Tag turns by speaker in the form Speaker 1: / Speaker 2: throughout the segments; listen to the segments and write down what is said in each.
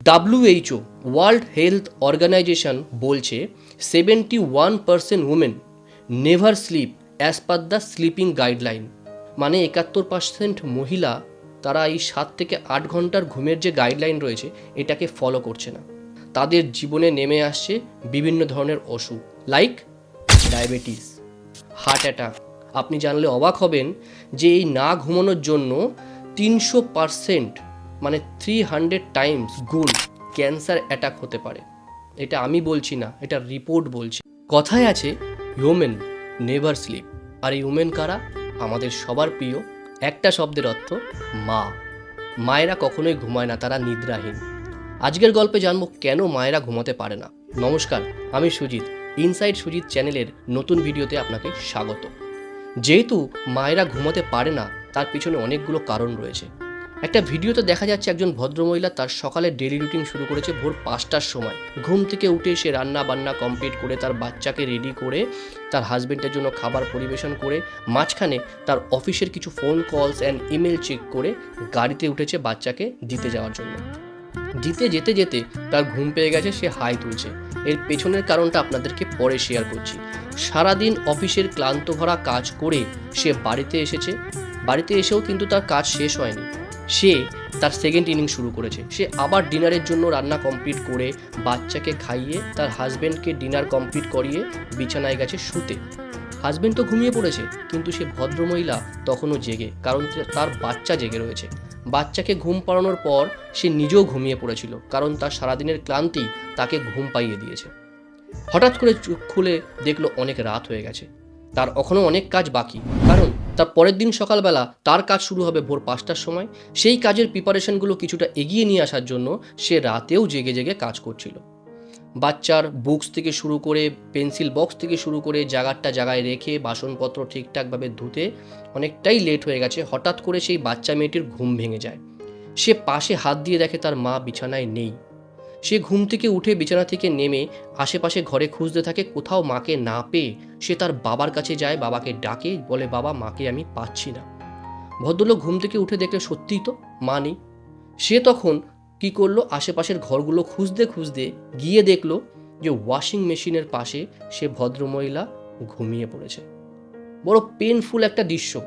Speaker 1: WHO world health organisation বলছে seventy one percent women never sleep as per the sleeping guideline মানে একাত্তর percent মহিলা, তারা এই সাত থেকে আট ঘণ্টার ঘুমের যে গাইডলাইন রয়েছে, এটাকে ফলো করছে না। তাদের জীবনে নেমে আসছে বিভিন্ন ধরনের অসুখ লাইক ডায়াবেটিস হার্ট অ্যাটাক আপনি জানলে অবাক হবেন যে এই না ঘুমানোর জন্য তিনশো পারসেন্ট মানে থ্রি হান্ড্রেড টাইমস গুণ ক্যান্সার অ্যাটাক হতে পারে। এটা আমি বলছি না, এটা রিপোর্ট বলছে। কথায় আছে হিউম্যান নেভার স্লিপ আর এই উমেন কারা? আমাদের সবার প্রিয়, একটা শব্দের অর্থ মা। মায়েরা কখনোই ঘুমায় না, তারা নিদ্রাহীন। আজকের গল্পে জানব কেন মায়েরা ঘুমাতে পারে না। নমস্কার, আমি সুজিত। ইনসাইড সুজিত চ্যানেলের নতুন ভিডিওতে আপনাকে স্বাগত। যেহেতু মায়েরা ঘুমাতে পারে না, তার পিছনে অনেকগুলো কারণ রয়েছে। একটা ভিডিওতে দেখা যাচ্ছে একজন ভদ্রমহিলা তার সকালে ডেলি রুটিন শুরু করেছে ভোর পাঁচটার সময়। ঘুম থেকে উঠে সে রান্না বান্না কমপ্লিট করে তার বাচ্চাকে রেডি করে, তার হাজবেন্ডের জন্য খাবার পরিবেশন করে, মাঝখানে তার অফিসের কিছু phone calls and email check করে গাড়িতে উঠেছে বাচ্চাকে দিতে যাওয়ার জন্য। দিতে যেতে যেতে তার ঘুম পেয়ে গেছে, সে হাই তুলছে। এর পেছনের কারণটা আপনাদেরকে পরে শেয়ার করছি। সারাদিন অফিসের ক্লান্ত ভরা কাজ করে সে বাড়িতে এসেছে। বাড়িতে এসেও কিন্তু তার কাজ শেষ হয়নি। সে তার সেকেন্ড ইনিংস শুরু করেছে। সে আবার ডিনারের জন্য রান্না কমপ্লিট করে বাচ্চাকে খাইয়ে তার হাজব্যান্ডকে ডিনার কমপ্লিট করিয়ে বিছানায় গেছে শুতে। হাজব্যান্ড তো ঘুমিয়ে পড়েছে, কিন্তু সে ভদ্রমহিলা তখনও জেগে, কারণ তার বাচ্চা জেগে রয়েছে। বাচ্চাকে ঘুম পাড়ানোর পর সে নিজেও ঘুমিয়ে পড়েছিল, কারণ তার সারাদিনের ক্লান্তি তাকে ঘুম পাইয়ে দিয়েছে। হঠাৎ করে চোখ খুলে দেখল অনেক রাত হয়ে গেছে। তার এখনও অনেক কাজ বাকি, কারণ তার পরের দিন সকালবেলা তার কাজ শুরু হবে ভোর পাঁচটার সময়। সেই কাজের প্রিপারেশনগুলো কিছুটা এগিয়ে নিয়ে আসার জন্য সে রাতেও জেগে জেগে কাজ করছিল। বাচ্চার বুকস থেকে শুরু করে, পেন্সিল বক্স থেকে শুরু করে জায়গাটা জায়গায় রেখে, বাসনপত্র ঠিকঠাকভাবে ধুতে অনেকটাই লেট হয়ে গেছে। হঠাৎ করে সেই বাচ্চা মেয়েটির ঘুম ভেঙে যায়। সে পাশে হাত দিয়ে দেখে তার মা বিছানায় নেই। সে ঘুম থেকে উঠে বিছানা থেকে নেমে আশেপাশে ঘরে খুঁজতে থাকে কোথাও মাকে না পেয়ে সে তার বাবার কাছে যায়, বাবাকে ডাকে, বলে, বাবা, মাকে আমি পাচ্ছি না। ভদ্রলোক ঘুম থেকে উঠে দেখলে সত্যিই তো, মা নেই। সে তখন কি করল, আশেপাশের ঘরগুলো খুঁজতে খুঁজতে গিয়ে দেখল যে ওয়াশিং মেশিনের পাশে সে ভদ্রমহিলা ঘুমিয়ে পড়েছে। বড় পেনফুল একটা দৃশ্য।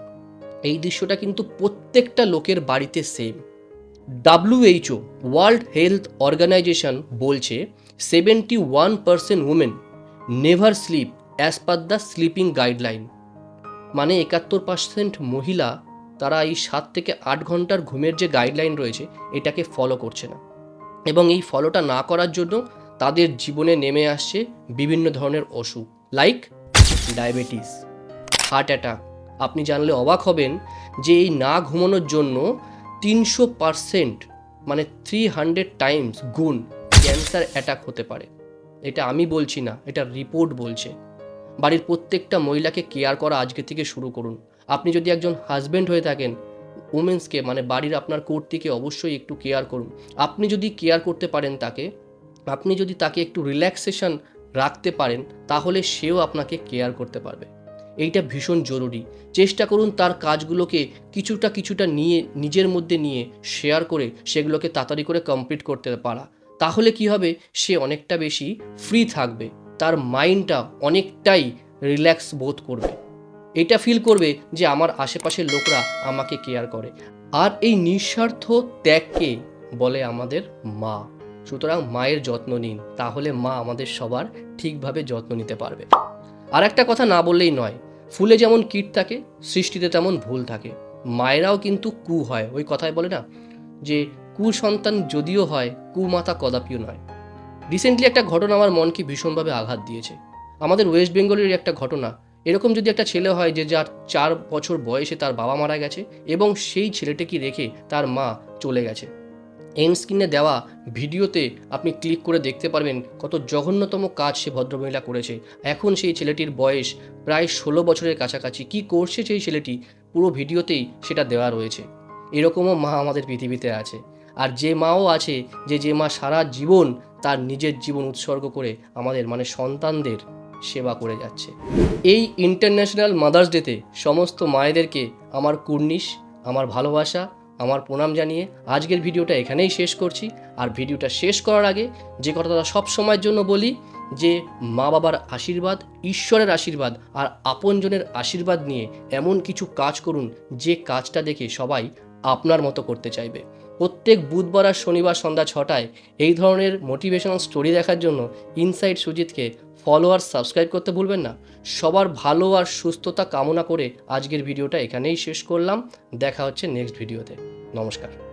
Speaker 1: এই দৃশ্যটা কিন্তু প্রত্যেকটা লোকের বাড়িতে same WHO world health organization বলছে seventy one percent women never sleep as per the sleeping guideline মানে একাত্তর পার্সেন্ট মহিলা, তারা এই সাত থেকে আট ঘণ্টার ঘুমের যে গাইডলাইন রয়েছে, এটাকে ফলো করছে না। এবং এই ফলোটা না করার জন্য তাদের জীবনে নেমে আসছে বিভিন্ন ধরনের অসুখ লাইক ডায়াবেটিস হার্ট অ্যাটাক আপনি জানলে অবাক হবেন যে এই না ঘুমানোর জন্য তিনশো পারসেন্ট মানে থ্রি হান্ড্রেড টাইমস গুণ ক্যান্সার অ্যাটাক হতে পারে। এটা আমি বলছি না, এটা রিপোর্ট বলছে। বাড়ির প্রত্যেকটা মহিলাকে কেয়ার করা আজকে থেকে শুরু করুন। আপনি যদি একজন হাজব্যান্ড হয়ে থাকেন উমেন্সকে মানে বাড়ির আপনার কর্তৃকে অবশ্যই একটু কেয়ার করুন। আপনি যদি কেয়ার করতে পারেন তাকে, আপনি যদি তাকে একটু রিল্যাক্সেশন রাখতে পারেন, তাহলে সেও আপনাকে কেয়ার করতে পারবে। এইটা ভীষণ জরুরি। চেষ্টা করুন তার কাজগুলোকে কিছুটা কিছুটা নিয়ে, নিজের মধ্যে নিয়ে শেয়ার করে সেগুলোকে তাড়াতাড়ি করে কমপ্লিট করতে পারা। তাহলে কি হবে? সে অনেকটা বেশি ফ্রি থাকবে। তার মাইন্ডটা অনেকটাই রিল্যাক্স বোধ করবে। এটা ফিল করবে যে আমার আশেপাশের লোকরা আমাকে কেয়ার করে। আর এই নিঃস্বার্থ ত্যাগকে বলে আমাদের মা। সুতরাং মায়ের যত্ন নিন। তাহলে মা আমাদের সবার ঠিকভাবে যত্ন নিতে পারবে। আর একটা কথা না বললেই নয়, ফুলে যেমন কীট থাকে, সৃষ্টিতে তেমন ভুল থাকে। মায়েরাও কিন্তু কু হয়, ওই কথায় বলে না? যে কু সন্তান যদিও হয়, কু কুমাতা কদাপিও নয়। রিসেন্টলি একটা ঘটনা আমার মনকে ভীষণভাবে আঘাত দিয়েছে। আমাদের ওয়েস্ট বেঙ্গলের একটা ঘটনা, এরকম যদি একটা ছেলে হয় যে যার চার বছর বয়সে তার বাবা মারা গেছে এবং সেই ছেলেটিকে রেখে তার মা চলে গেছে। এন স্ক্রিনে দেওয়া ভিডিওতে আপনি ক্লিক করে দেখতে পারবেন কত জঘন্যতম কাজ সে ভদ্রমহিলা করেছে। এখন সেই ছেলেটির বয়স প্রায় ষোলো বছরের কাছাকাছি। কি করছে সেই ছেলেটি? পুরো ভিডিওতেই সেটা দেওয়া রয়েছে। এরকমও মা আমাদের পৃথিবীতে আছে। আর যে মাও আছে, যে যে মা সারা জীবন তার নিজের জীবন উৎসর্গ করে আমাদের মানে সন্তানদের সেবা করে যাচ্ছে। এই ইন্টারন্যাশনাল মাদার্স ডেতে সমস্ত মায়েদেরকে আমার কুর্নিশ, আমার ভালোবাসা আমার প্রণাম জানিয়ে আজকের ভিডিওটা এখানেই শেষ করছি। আর ভিডিওটা শেষ করার আগে যে কথাটা সব সময়ের জন্য বলি, যে মা বাবার আশীর্বাদ, ঈশ্বরের আশীর্বাদ আর আপনজনের আশীর্বাদ নিয়ে এমন কিছু কাজ করুন, যে কাজটা দেখে সবাই আপনার মতো করতে চাইবে। প্রত্যেক বুধবার আর শনিবার সন্ধ্যা ছটায় এই ধরনের মোটিভেশনাল স্টোরি দেখার জন্য ইনসাইড সুজিতকে ফলো আর সাবস্ক্রাইব করতে ভুলবেন না। সবার ভালো আর সুস্থতা কামনা করে আজকের ভিডিওটা এখানেই শেষ করলাম। দেখা হচ্ছে নেক্সট ভিডিওতে নমস্কার।